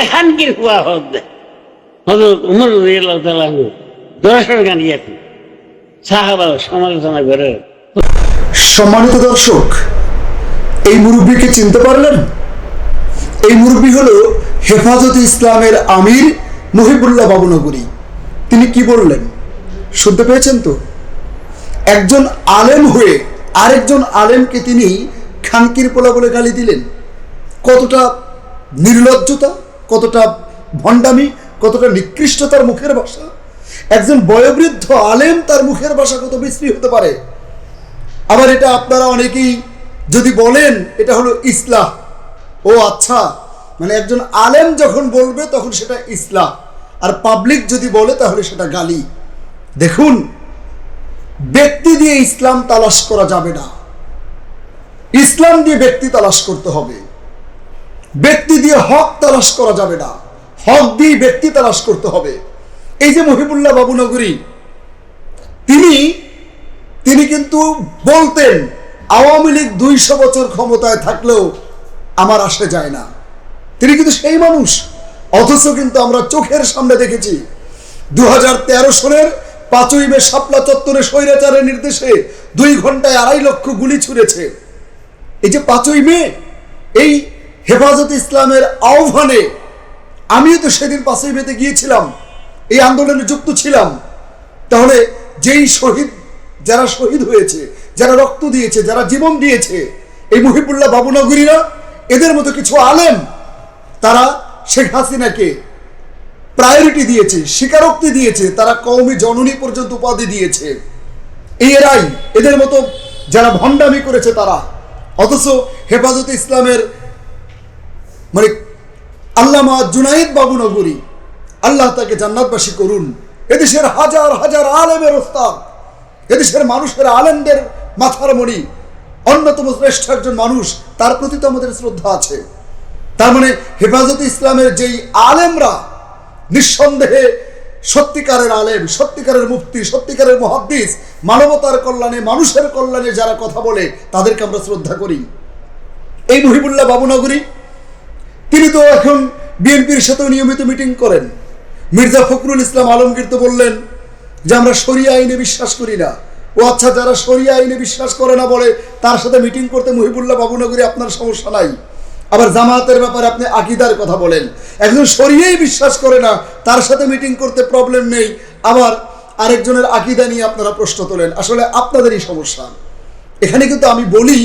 এখানকার হুয়া হদ হজরত উমর দর্শন সমালোচনা করে। সম্মানিত দর্শক, এই মুরব্বীকে চিনতে পারলেন? এই মুরব্বী হলো হেফাজতে ইসলামের আমির মহিবুল্লাহ বাবুনগরী তিনি কি বললেন? শুনতে পেয়েছেন তো? একজন আলেম হয়ে আরেকজন আলেমকে তিনি খানকির পোলা বলে গালি দিলেন। কতটা নির্লজ্জতা? কতটা ভণ্ডামি, কতটা নিকৃষ্টতার মুখের ভাষা? একজন বয়োবৃদ্ধ আলেম তার মুখের ভাষা কত বিশ্রী হতে পারে? আবার এটা আপনারা অনেকেই যদি বলেন, এটা হলো ইসলাম ও আচ্ছা মানে একজন আলেম যখন বলবে, তখন সেটা ইসলাম আর পাবলিক যদি বলে, তাহলে সেটা গালি। দেখুন, ব্যক্তি দিয়ে ইসলাম তালাশ করা যাবে না। ইসলাম দিয়ে ব্যক্তি তালাশ করতে হবে। ব্যক্তি দিয়ে হক তালাশ করা যাবে না। হক দিয়ে ব্যক্তি তালাশ করতে হবে। এই যে মহিবুল্লাহ বাবুনগরী তিনি তিনি কিন্তু বলতেন, আওয়ামী লীগ দুইশো বছর ক্ষমতায় থাকলেও আমার আসে যায় না। তিনি কিন্তু সেই মানুষ। অথচ কিন্তু আমরা চোখের সামনে দেখেছি দু সনের পাঁচই মে শাপলা চত্বরে স্বৈরাচারের নির্দেশে দুই ঘন্টায় আড়াই লক্ষ গুলি ছুড়েছে। এই যে পাঁচই মে, এই হেফাজত ইসলামের আহ্বানে আমিও তো সেদিন পাঁচই মেতে গিয়েছিলাম, এই আন্দোলনে যুক্ত ছিলাম। তাহলে যেই শহীদ, যারা শহীদ হয়েছে, যারা রক্ত দিয়েছে, যারা জীবন দিয়েছে, এই মুহিবুল্লাহ বাবুনগরীরা, এদের মতো কিছু আলেম, তারা শেখ হাসিনাকে প্রায়োরিটি দিয়েছে, স্বীকারোক্তি দিয়েছে, তারা কৌমি জননী পর্যন্ত উপাধি দিয়েছে। এই এরাই এদের মতো যারা ভণ্ডামি করেছে তারা। অথচ হেফাজত ইসলামের মানে আল্লামা জুনাইদ বাবু নগরী, আল্লাহ তাকে জান্নাতবাসী করুন। এদেশের হাজার হাজার আলেমের ওস্তাদ, এদেশের মানুষের আলেমদের মাথার মণি, অন্যতম শ্রেষ্ঠ একজন মানুষ, তার প্রতি তো আমাদের শ্রদ্ধা আছে। তার মানে হেফাজত ইসলামের যেই আলেমরা, নিঃসন্দেহে সত্যিকারের আলেম, সত্যিকারের মুক্তি সত্যিকারের মহাদ্দিস, মানবতার কল্যাণে, মানুষের কল্যাণে যারা কথা বলে, তাদেরকে আমরা শ্রদ্ধা করি। এই মহিবুল্লাহ বাবুনগরী তিনি তো এখন বিএনপির সাথেও নিয়মিত মিটিং করেন। মির্জা ফখরুল ইসলাম আলমগীর তো বললেন যে আমরা সরিয়া আইনে বিশ্বাস করি না। ও আচ্ছা যারা সরিয়া আইনে বিশ্বাস করে না বলে তার সাথে মিটিং করতে মহিবুল্লাহ বাবুনগরী আপনার সমস্যা নাই। আবার জামায়াতের ব্যাপারে আপনি আকিদার কথা বলেন। একজন সরিয়েই বিশ্বাস করে না, তার সাথে মিটিং করতে প্রবলেম নেই। আবার আরেকজনের আকিদা নিয়ে আপনারা প্রশ্ন তোলেন। আসলে আপনাদেরই সমস্যা। এখানে কিন্তু আমি বলি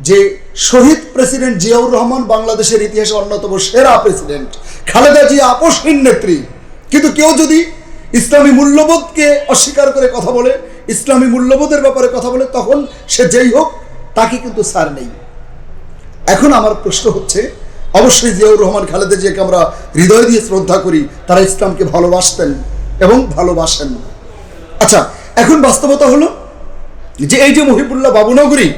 যে শহীদ প্রেসিডেন্ট জিয়াউর রহমান বাংলাদেশের ইতিহাসে অন্যতম সেরা প্রেসিডেন্ট, খালেদা জিয়া আপসহীন নেত্রী। কিন্তু কেউ যদি ইসলামী মূল্যবোধকে অস্বীকার করে কথা বলে, ইসলামী মূল্যবোধের ব্যাপারে কথা বলে, তখন সে যেই হোক, তাকে কিন্তু সার নেই। এখন আমার প্রশ্ন হচ্ছে, অবশ্যই জিয়াউর রহমান, খালেদা জিয়াকে আমরা হৃদয় দিয়ে শ্রদ্ধা করি, তারা ইসলামকে ভালোবাসতেন এবং ভালোবাসেন। আচ্ছা এখন বাস্তবতা হলো যে এই যে মহিবুল্লাহ বাবুনগরী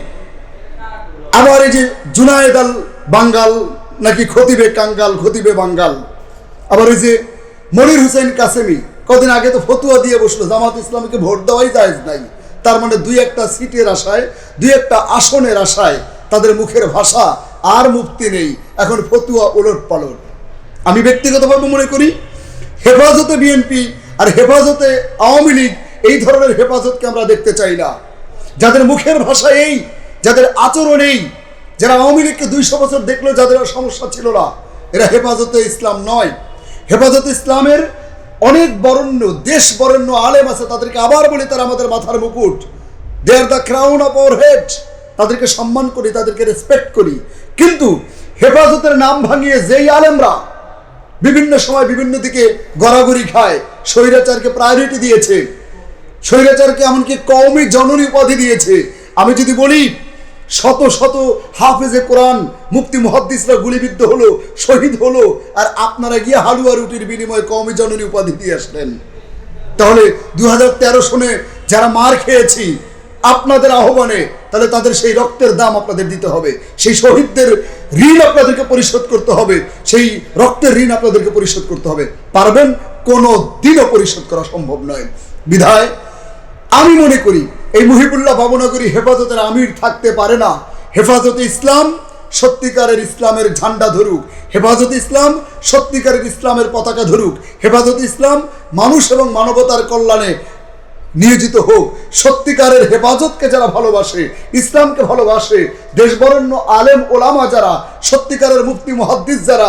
আবার এই যে জুনায়েদ আল বাঙ্গাল নাকি খতিবে কাঙ্গাল, খতিবে বাঙ্গাল। আবার ওই যে মনির হুসেন কাসেমি, কদিন আগে তো ফতুয়া দিয়ে বসল, জামাত ইসলামকে ভোট দেওয়াই জায়েজ নাই। তার মানে দুই একটা সিটের আশায়, দুই একটা আসনের আশায় তাদের মুখের ভাষা আর মুক্তি নেই। এখন ফতুয়া ওলট পালট আমি ব্যক্তিগতভাবে মনে করি, হেফাজতে বিএনপি আর হেফাজতে আওয়ামী লীগ এই ধরনের হেফাজতকে আমরা দেখতে চাই না। যাদের মুখের ভাষা এই যাদের আচরণ এই, যারা আওয়ামী লীগকে দুইশো বছর দেখল যাদের সমস্যা ছিল না, এরা হেফাজতে ইসলাম নয়। হেফাজত ইসলামের অনেক বরণ্য, দেশ বরণ্য আলেম আছে, তাদেরকে আবার বলি তারা আমাদের মাথার মুকুট। They are the crown of our head তাদেরকে সম্মান করি, তাদেরকে রেসপেক্ট করি। কিন্তু হেফাজতের নাম ভাঙিয়ে যেই আলেমরা বিভিন্ন সময় বিভিন্ন দিকে গড়াগড়ি খায়, স্বৈরাচারকে প্রায়োরিটি দিয়েছে। স্বৈরাচারকে এমনকি কওমি জননী উপাধি দিয়েছে। আমি যদি বলি শত শত হাফেজে কোরআন মুক্তি মহাদ্দিসরা গুলিবিদ্ধ হলো, শহীদ হলো, আর আপনারা গিয়ে হালুয়া রুটির বিনিময়ে কমে জননী উপাধি দিয়ে আসলেন। তাহলে দু সনে যারা মার খেয়েছি, আপনাদের আহ্বানে তাহলে তাদের সেই রক্তের দাম আপনাদের দিতে হবে, সেই শহীদদের ঋণ আপনাদেরকে পরিশোধ করতে হবে, সেই রক্তের ঋণ আপনাদেরকে পরিশোধ করতে হবে। পারবেন? কোনো দিনও পরিশোধ করা সম্ভব নয়। বিধায়, আমি মনে করি এই মুহিবুল্লাহ বাবুনগরী হেফাজতের আমির থাকতে পারে না। হেফাজতে ইসলাম, সত্যিকারের ইসলামের ঝান্ডা ধরুক। হেফাজত ইসলাম, সত্যিকারের ইসলামের পতাকা ধরুক। হেফাজত ইসলাম, মানুষ এবং মানবতার কল্যাণে নিয়োজিত হোক। সত্যিকারের হেফাজতকে যারা ভালোবাসে, ইসলামকে ভালোবাসে, দেশবরণ্য আলেম ওলামা যারা, সত্যিকারের মুফতি মহাদ্দিস যারা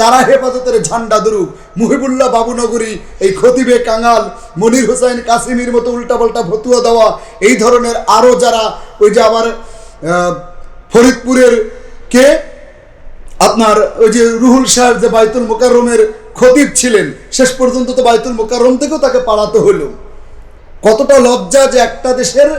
তারা হেফাজতের ঝান্ডা ধরুক মুহিবুল্লাহ বাবুনগরী, এই খতিবে কাঙাল, মনির হোসেন কাসিমির মতো উল্টাপাল্টা ভতুয়া দেওয়া, এই ধরনের আরও যারা ওই যে আবার ফরিদপুরের কে? আপনার ওই যে রুহুল সাহেব যে বাইতুল মোকাররমের খতিব ছিলেন, শেষ পর্যন্ত তো বাইতুল মোকাররম থেকেও তাকে পালাতে হলো। কতটা লজ্জা যে একটা দেশের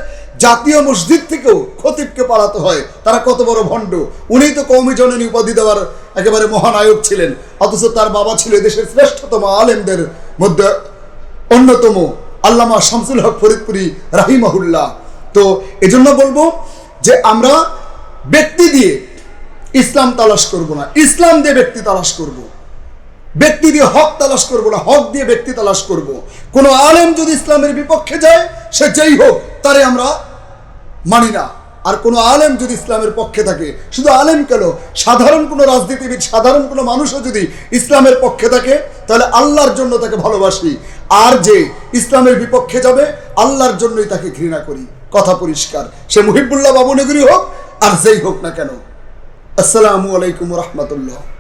জাতীয় মসজিদ থেকেও খতিবকে পালাতে হয়। তারা কত বড় ভণ্ড। উনি তো কৌমি জননী উপাধি দেওয়ার একেবারে মহানায়ক ছিলেন। অথচ তার বাবা ছিল দেশের শ্রেষ্ঠতম আলেমদের মধ্যে অন্যতম আল্লামা শামসুল হক ফরিদপুরি রাহিমাহুল্লাহ। তো এজন্য বলব যে আমরা ব্যক্তি দিয়ে ইসলাম তালাশ করব না। ইসলাম দিয়ে ব্যক্তি তালাশ করব। ব্যক্তি দিয়ে হক তালাশ করব না, হক দিয়ে ব্যক্তি তালাশ করব। কোনো আলেম যদি ইসলামের বিপক্ষে যায়, সে যেই হোক, তারে আমরা মানি না। আর কোনো আলেম যদি ইসলামের পক্ষে থাকে, শুধু আলেম কেন? সাধারণ কোনো রাজনীতিবিদ, সাধারণ কোনো মানুষও যদি ইসলামের পক্ষে থাকে, তাহলে আল্লাহর জন্য তাকে ভালোবাসি। আর যে ইসলামের বিপক্ষে যাবে, আল্লাহর জন্যই তাকে ঘৃণা করি। কথা পরিষ্কার। সে মুহিবুল্লাহ বাবুনগরী হোক, আর যেই হোক না কেন। আসসালামু আলাইকুম রহমতুল্লাহ।